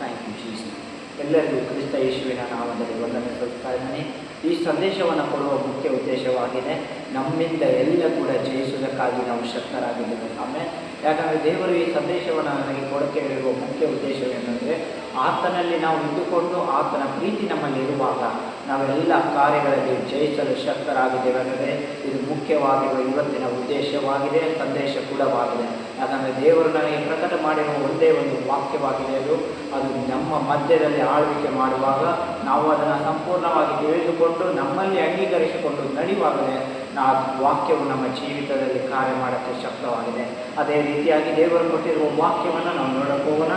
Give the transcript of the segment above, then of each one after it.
Thank you Jesus ಎಲ್ಲರಿಗೂ ಕ್ರಿಸ್ತ ಯೇಸುವಿನ ನಾಮದಲ್ಲಿ ವಂದನೆ ಸಲ್ಲಿಸ್ತಾ ಇದ್ದೀನಿ. ಈ ಸಂದೇಶವನ್ನು ಕೊಡುವ ಮುಖ್ಯ ಉದ್ದೇಶವಾಗಿದೆ, ನಮ್ಮಿಂದ ಎಲ್ಲ ಕೂಡ ಜಯಿಸುವುದಕ್ಕಾಗಿ ನಾವು ಶಕ್ತರಾಗಿದ್ದೇವೆ. ಆಮೇಲೆ, ಯಾಕಂದರೆ ದೇವರು ಈ ಸಂದೇಶವನ್ನು ನನಗೆ ಕೊಡಕ್ಕೆ ಹೇಳಿರುವ ಮುಖ್ಯ ಉದ್ದೇಶವೇನೆಂದರೆ, ಆತನಲ್ಲಿ ನಾವು ಇದ್ದುಕೊಂಡು ಆತನ ಪ್ರೀತಿ ನಮ್ಮಲ್ಲಿ ಇರುವಾಗ ನಾವೆಲ್ಲ ಕಾರ್ಯಗಳಲ್ಲಿ ಜಯಿಸಲು ಶಕ್ತರಾಗಿದ್ದೇವೆ. ಅಂದರೆ ಇದು ಮುಖ್ಯವಾಗಿರುವ ಇವತ್ತಿನ ಉದ್ದೇಶವಾಗಿದೆ, ಸಂದೇಶ ಕೂಡವಾಗಿದೆ. ಯಾಕಂದರೆ ದೇವರು ನನಗೆ ಪ್ರಕಟ ಮಾಡಿರುವ ಒಂದೇ ಒಂದು ವಾಕ್ಯವಾಗಿದೆ ಅದು. ಅದು ನಮ್ಮ ಮಧ್ಯದಲ್ಲಿ ಆಳ್ವಿಕೆ ಮಾಡುವಾಗ ನಾವು ಅದನ್ನು ಸಂಪೂರ್ಣವಾಗಿ ತಿಳಿದುಕೊಂಡು ನಮ್ಮಲ್ಲಿ ಅಂಗೀಕರಿಸಿಕೊಂಡು ನಡೆಯುವಾಗಲೇ ಆ ವಾಕ್ಯವು ನಮ್ಮ ಜೀವಿತದಲ್ಲಿ ಕಾರ್ಯ ಮಾಡೋಕ್ಕೆ ಶಕ್ತವಾಗಿದೆ. ಅದೇ ರೀತಿಯಾಗಿ ದೇವರು ಕೊಟ್ಟಿರುವ ವಾಕ್ಯವನ್ನು ನಾವು ನೋಡಕ್ಕೆ ಹೋಗೋಣ.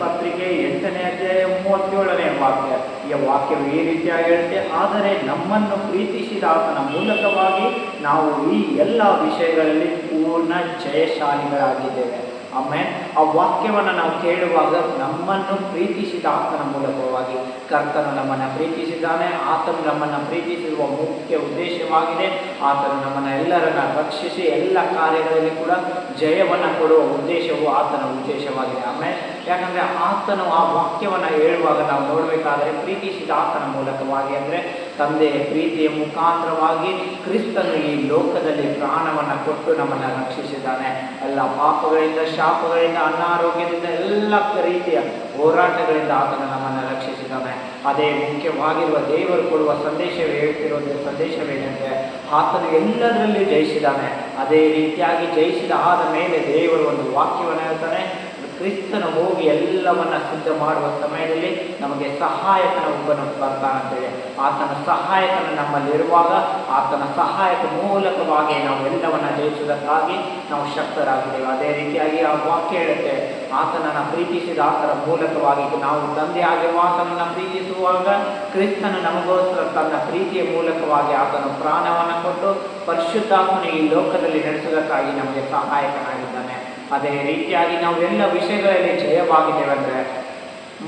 ಪತ್ರಿಕೆ ಎಂಟನೇ ಅಧ್ಯಾಯ ಮೂವತ್ತೇಳನೇ ವಾಕ್ಯ. ಈ ವಾಕ್ಯವು ಈ ರೀತಿಯಾಗಿ ಹೇಳುತ್ತೆ, ಆದರೆ ನಮ್ಮನ್ನು ಪ್ರೀತಿಸಿದ ಆತನ ಮೂಲಕವಾಗಿ ನಾವು ಈ ಎಲ್ಲ ವಿಷಯಗಳಲ್ಲಿ ಪೂರ್ಣ ಜಯಶಾಲಿಗಳಾಗಿದ್ದೇವೆ. ಆಮೇಲೆ ಆ ವಾಕ್ಯವನ್ನು ನಾವು ಕೇಳುವಾಗ ನಮ್ಮನ್ನು ಪ್ರೀತಿಸಿದ ಆತನ ಮೂಲಕವಾಗಿ ಕರ್ತನು ನಮ್ಮನ್ನು ಪ್ರೀತಿಸಿದ್ದಾನೆ. ಆತನು ನಮ್ಮನ್ನು ಪ್ರೀತಿಸಿರುವ ಮುಖ್ಯ ಉದ್ದೇಶವಾಗಿದೆ. ಆತನು ನಮ್ಮನ್ನು ಎಲ್ಲರನ್ನ ರಕ್ಷಿಸಿ ಎಲ್ಲ ಕಾರ್ಯಗಳಲ್ಲಿ ಕೂಡ ಜಯವನ್ನು ಕೊಡುವ ಉದ್ದೇಶವು ಆತನ ಉದ್ದೇಶವಾಗಿದೆ. ಆಮೇಲೆ ಯಾಕಂದರೆ ಆತನು ಆ ವಾಕ್ಯವನ್ನು ಹೇಳುವಾಗ ನಾವು ನೋಡಬೇಕಾದರೆ ಪ್ರೀತಿಸಿದ ಆತನ ಮೂಲಕವಾಗಿ ಅಂದರೆ ತಂದೆಯ ಪ್ರೀತಿಯ ಮುಖಾಂತರವಾಗಿ ಕ್ರಿಸ್ತನು ಈ ಲೋಕದಲ್ಲಿ ಪ್ರಾಣವನ್ನು ಕೊಟ್ಟು ನಮ್ಮನ್ನು ರಕ್ಷಿಸಿದ್ದಾನೆ. ಎಲ್ಲ ಪಾಪಗಳಿಂದ, ಶಾಪಗಳಿಂದ, ಅನಾರೋಗ್ಯದಿಂದ, ಎಲ್ಲ ರೀತಿಯ ಹೋರಾಟಗಳಿಂದ ಆತನು ನಮ್ಮನ್ನು ರಕ್ಷಿಸಿದ್ದಾನೆ. ಅದೇ ಮುಖ್ಯವಾಗಿರುವ ದೇವರು ಕೊಡುವ ಸಂದೇಶವೇ ಹೇಳ್ತಿರೋದು, ಸಂದೇಶವೇನೆಂದರೆ ಆತನು ಎಲ್ಲದರಲ್ಲಿ ಜಯಿಸಿದ್ದಾನೆ. ಅದೇ ರೀತಿಯಾಗಿ ಜಯಿಸಿದ ಆದ ಮೇಲೆ ದೇವರು ಒಂದು ವಾಕ್ಯವನ್ನು ಹೇಳ್ತಾನೆ. ಕ್ರಿಸ್ತನು ಹೋಗಿ ಎಲ್ಲವನ್ನ ಸಿದ್ಧ ಮಾಡುವ ಸಮಯದಲ್ಲಿ ನಮಗೆ ಸಹಾಯಕನ ಒಬ್ಬನು ಬರ್ತಾನಂತೇಳಿ ಆತನ ಸಹಾಯಕನ ನಮ್ಮಲ್ಲಿರುವಾಗ, ಆತನ ಸಹಾಯಕ ಮೂಲಕವಾಗಿ ನಾವು ಎಲ್ಲವನ್ನ ಜಯಿಸುವುದಕ್ಕಾಗಿ ನಾವು ಶಕ್ತರಾಗಿದ್ದೇವೆ. ಅದೇ ರೀತಿಯಾಗಿ ಆ ವಾಕ್ಯ ಹೇಳುತ್ತೆ, ಆತನನ್ನು ಪ್ರೀತಿಸಿದ ಆತನ ಮೂಲಕವಾಗಿ ನಾವು ತಂದೆ ಆಗಿರುವ ಆತನನ್ನು ಪ್ರೀತಿಸುವಾಗ, ಕ್ರಿಸ್ತನ ನಮಗೋಸ್ಕರ ತನ್ನ ಪ್ರೀತಿಯ ಮೂಲಕವಾಗಿ ಆತನು ಪ್ರಾಣವನ್ನು ಕೊಟ್ಟು ಪರಿಶುದ್ಧಾತ್ಮನ ಈ ಲೋಕದಲ್ಲಿ ನಡೆಸುವುದಕ್ಕಾಗಿ ನಮಗೆ ಸಹಾಯಕನಾಗಿದ್ದಾನೆ. ಅದೇ ರೀತಿಯಾಗಿ ನಾವು ಎಲ್ಲ ವಿಷಯಗಳಲ್ಲಿ ಜಯವಾಗಿದ್ದೇವೆ ಅಂದರೆ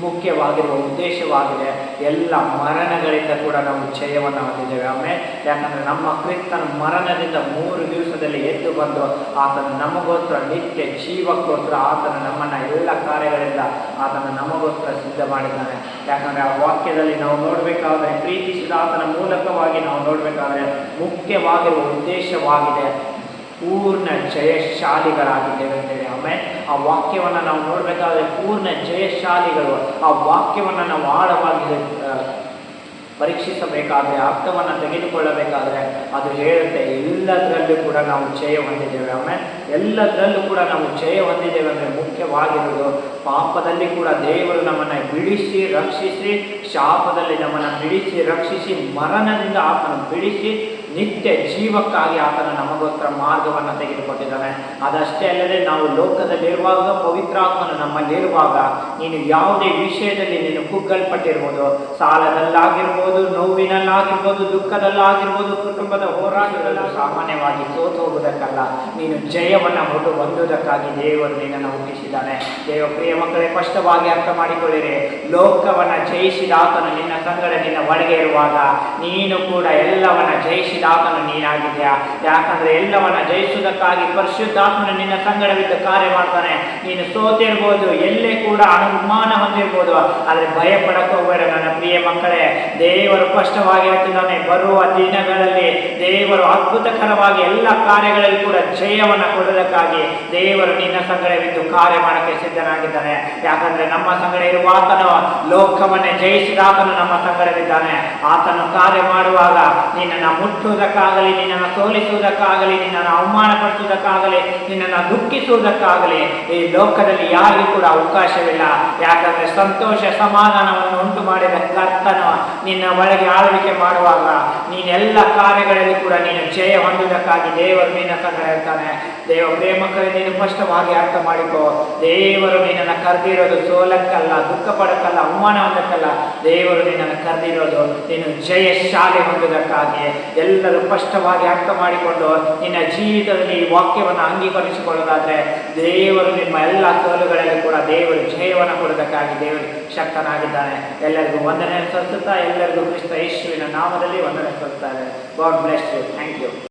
ಮುಖ್ಯವಾಗಿರುವ ಉದ್ದೇಶವಾಗಿದೆ ಎಲ್ಲ ಮರಣಗಳಿಂದ ಕೂಡ ನಾವು ಜಯವನ್ನು ಹೊಂದಿದ್ದೇವೆ. ಆಮೇಲೆ ಯಾಕಂದರೆ ನಮ್ಮ ಕ್ರಿಸ್ತನ ಮರಣದಿಂದ ಮೂರು ದಿವಸದಲ್ಲಿ ಎದ್ದು ಬಂದು ಆತನ ನಮಗೋಸ್ಕರ ನಿತ್ಯ ಜೀವಕ್ಕೋಸ್ಕರ ಆತನ ನಮ್ಮನ್ನು ಎಲ್ಲ ಕಾರ್ಯಗಳಿಂದ ಆತನ ನಮಗೋಸ್ಕರ ಸಿದ್ಧ ಮಾಡಿದ್ದಾನೆ. ಯಾಕಂದರೆ ಆ ವಾಕ್ಯದಲ್ಲಿ ನಾವು ನೋಡಬೇಕಾದ್ರೆ ಪ್ರೀತಿಸಿದ ಆತನ ಮೂಲಕವಾಗಿ ನಾವು ನೋಡಬೇಕಾದ್ರೆ ಮುಖ್ಯವಾಗಿರುವ ಉದ್ದೇಶವಾಗಿದೆ ಪೂರ್ಣ ಜಯಶಾಲಿಗಳಾಗಿದ್ದೇವೆ ಅಂತೇಳಿ. ಆಮೇಲೆ ಆ ವಾಕ್ಯವನ್ನು ನಾವು ನೋಡಬೇಕಾದ್ರೆ ಪೂರ್ಣ ಜಯಶಾಲಿಗಳು. ಆ ವಾಕ್ಯವನ್ನು ನಾವು ಆಳವಾಗಿ ಪರೀಕ್ಷಿಸಬೇಕಾದ್ರೆ, ಅರ್ಥವನ್ನು ತೆಗೆದುಕೊಳ್ಳಬೇಕಾದ್ರೆ ಅದು ಹೇಳುತ್ತೆ. ಎಲ್ಲದರಲ್ಲೂ ಕೂಡ ನಾವು ಜಯ ಹೊಂದಿದ್ದೇವೆ. ಆಮೇಲೆ ಎಲ್ಲದರಲ್ಲೂ ಕೂಡ ನಾವು ಜಯ ಹೊಂದಿದ್ದೇವೆ ಅಂದರೆ ಮುಖ್ಯವಾಗಿರುವುದು ಪಾಪದಲ್ಲಿ ಕೂಡ ದೇವರು ನಮ್ಮನ್ನು ಬಿಡಿಸಿ ರಕ್ಷಿಸಿ, ಶಾಪದಲ್ಲಿ ನಮ್ಮನ್ನು ಬಿಡಿಸಿ, ರಕ್ಷಿಸಿ, ಮರಣದಿಂದ ಆತನು ಬಿಡಿಸಿ ನಿತ್ಯ ಜೀವಕ್ಕಾಗಿ ಆತನ ನಮಗೋಸ್ಕರ ಮಾರ್ಗವನ್ನು ತೆಗೆದುಕೊಟ್ಟಿದ್ದಾನೆ. ಅದಷ್ಟೇ ಅಲ್ಲದೆ ನಾವು ಲೋಕದಲ್ಲಿರುವಾಗ ಪವಿತ್ರಾತ್ಮನು ನಮ್ಮಲ್ಲಿರುವಾಗ ನೀನು ಯಾವುದೇ ವಿಷಯದಲ್ಲಿ ನೀನು ಕುಗ್ಗಲ್ಪಟ್ಟಿರ್ಬೋದು. ಸಾಲದಲ್ಲಾಗಿರ್ಬೋದು, ನೋವಿನಲ್ಲಾಗಿರ್ಬೋದು, ದುಃಖದಲ್ಲಾಗಿರ್ಬೋದು, ಕುಟುಂಬದ ಹೋರಾಟದಲ್ಲೂ ಸಾಮಾನ್ಯವಾಗಿ ಸೋತು ಹೋಗುವುದಕ್ಕಲ್ಲ ನೀನು ಜಯವನ್ನು ಹೊಟ್ಟು ಹೊಂದುವುದಕ್ಕಾಗಿ ದೇವರು ನಿನ್ನನ್ನು ಹುಟ್ಟಿಸಿದ್ದಾನೆ. ದೇವ ಪ್ರಿಯ ಮಕ್ಕಳೇ, ಸ್ಪಷ್ಟವಾಗಿ ಅರ್ಥ ಮಾಡಿಕೊಳ್ಳಿರಿ ಲೋಕವನ್ನು ಜಯಿಸಿದ ಆತನು ನಿನ್ನ ಸಂಗಡ ನಿನ್ನ ಒಳಗೆ ಇರುವಾಗ ನೀನು ಕೂಡ ಎಲ್ಲವನ್ನ ಜಯಿಸಿದ ಆತನು ನೀನಾಗಿದ್ಯಾ ಯಾಕಂದ್ರೆ ಎಲ್ಲವನ್ನ ಜಯಿಸುವುದಕ್ಕಾಗಿ ಪರಿಶುದ್ಧಾತ್ಮನು ನಿನ್ನ ಸಂಗಡವಿದ್ದು ಕಾರ್ಯ ಮಾಡ್ತಾನೆ. ನೀನು ಸೋತಿರ್ಬೋದು, ಎಲ್ಲೇ ಕೂಡ ಅನುಮಾನ ಹೊಂದಿರ್ಬೋದು. ಆದರೆ ಭಯ ಪಡಕ್ಕೆ ನನ್ನ ಪ್ರಿಯ ಮಕ್ಕಳೇ. ದೇವರು ಸ್ಪಷ್ಟವಾಗಿ ಹೇಳ್ತಿದ್ದಾನೆ, ಬರುವ ದಿನಗಳಲ್ಲಿ ದೇವರು ಅದ್ಭುತಕರವಾಗಿ ಎಲ್ಲ ಕಾರ್ಯಗಳಲ್ಲಿ ಕೂಡ ಜಯವನ್ನು ಕೊಡೋದಕ್ಕಾಗಿ ದೇವರು ನಿನ್ನ ಸಂಗಡವಿದ್ದು ಕಾರ್ಯ ಮಾಡಕ್ಕೆ ಸಿದ್ಧನಾಗಿದ್ದಾನೆ. ಯಾಕಂದ್ರೆ ನಮ್ಮ ಸಂಗಡ ಇರುವ ಆತನು ಲೋಕವನ್ನೇ ಜಯಿಸಿದ ಆತನು ನಮ್ಮ ಸಂಗಡವಿದ್ದಾನೆ. ಆತನು ಕಾರ್ಯ ಮಾಡುವಾಗ ನಿನ್ನನ್ನು ಮುಟ್ಟುವುದಕ್ಕಾಗಲಿ, ನಿನ್ನನ್ನು ಸೋಲಿಸುವುದಕ್ಕಾಗಲಿ, ನಿನ್ನನ್ನು ಅವಮಾನಪಡಿಸುವುದಕ್ಕಾಗಲಿ, ನಿನ್ನನ್ನು ದುಃಖಿಸುವುದಕ್ಕಾಗಲಿ, ಈ ಲೋಕದಲ್ಲಿ ಯಾರಿಗೂ ಕೂಡ ಅವಕಾಶವಿಲ್ಲ. ಯಾಕಂದ್ರೆ ಸಂತೋಷ ಸಮಾಧಾನವನ್ನು ಉಂಟು ಮಾಡಿದ ಕರ್ತನು ನಿನ್ನ ಒಳಗೆ ಆಳ್ವಿಕೆ ಮಾಡುವಾಗ ನೀನೆಲ್ಲ ಕಾರ್ಯಗಳಲ್ಲಿ ಕೂಡ ನೀನು ಜಯ ಹೊಂದುವುದಕ್ಕಾಗಿ ದೇವರು ನಿನ್ನ ಸಂಗಡ ಇರ್ತಾನೆ. ದೇವ ಪ್ರೇಮಕರೇ ನೀನು ಸ್ಪಷ್ಟವಾಗಿ ಅರ್ಥ ಮಾಡಿಕೋ. ದೇವರು ನಿನ್ನನ್ನು ಕರೆದಿರೋದು ಸೋಲಕ್ಕಲ್ಲ ದುಃಖ ಪಡಕ್ಕಲ್ಲ ಅವಮಾನ ಹೊಂದಕ್ಕಲ್ಲ ದೇವರು ನಿನ್ನನ್ನು ಕರೆದಿರೋದು ನೀನು ಜಯಶಾಲಿ ಹೊಂದುವುದಕ್ಕಾಗಿ. ಎಲ್ಲರೂ ಸ್ಪಷ್ಟವಾಗಿ ಅರ್ಥ ಮಾಡಿಕೊಂಡು ನಿನ್ನ ಜೀವಿತದಲ್ಲಿ ಈ ವಾಕ್ಯವನ್ನು ಅಂಗೀಕರಿಸಿಕೊಳ್ಳೋದಾದ್ರೆ ದೇವರು ನಿಮ್ಮ ಎಲ್ಲ ಸೋಲುಗಳಲ್ಲಿ ಕೂಡ ದೇವರು ಜಯವನ್ನು ಕೊಡೋದಕ್ಕಾಗಿ ದೇವರು ಶಕ್ತನಾಗಿದ್ದಾನೆ. ಎಲ್ಲರಿಗೂ ವಂದನೆ ಸಲ್ಲಿಸುತ್ತಾ ಎಲ್ಲರಿಗೂ ಕ್ರಿಸ್ತ ಯೇಸುವಿನ ನಾಮದಲ್ಲಿ ವಂದನೆ ಸಲ್ಲಿಸ್ತಾರೆ God bless you. Thank you.